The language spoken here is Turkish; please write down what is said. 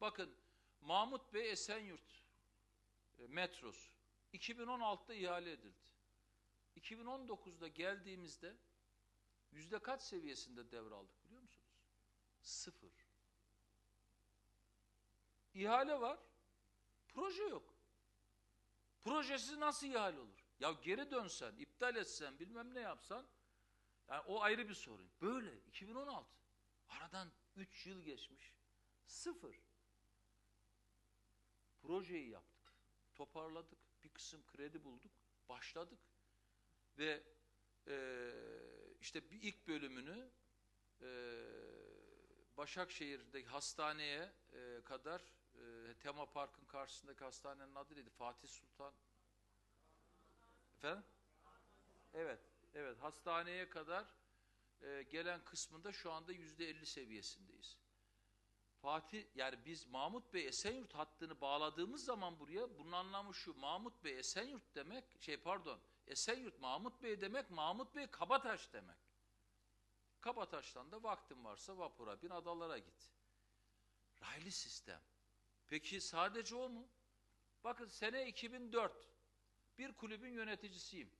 Bakın Mahmut Bey Esenyurt e, metrosu 2016'da ihale edildi. 2019'da geldiğimizde yüzde kaç seviyesinde devraldık biliyor musunuz? Sıfır. İhale var, proje yok. Projesiz nasıl ihale olur? Ya geri dönsen, iptal etsen, bilmem ne yapsan, yani o ayrı bir sorun. Böyle 2016. Aradan 3 yıl geçmiş. Sıfır. Projeyi yaptık. Toparladık. Bir kısım kredi bulduk. Başladık. Ve e, işte bir ilk bölümünü e, Başakşehir'deki hastaneye e, kadar e, tema parkın karşısındaki hastanenin adı neydi? Fatih Sultan Efendim? Evet, evet. Hastaneye kadar e, gelen kısmında şu anda yüzde elli seviyesindeyiz. Fatih, yani biz Mahmut Bey Esenyurt hattını bağladığımız zaman buraya, bunun anlamı şu, Mahmut Bey Esenyurt demek, şey pardon, Esenyurt Mahmut Bey demek, Mahmut Bey Kabataş demek. Kabataş'tan da vaktin varsa vapura bin adalara git. Raylı sistem. Peki sadece o mu? Bakın sene 2004, bir kulübün yöneticisiyim.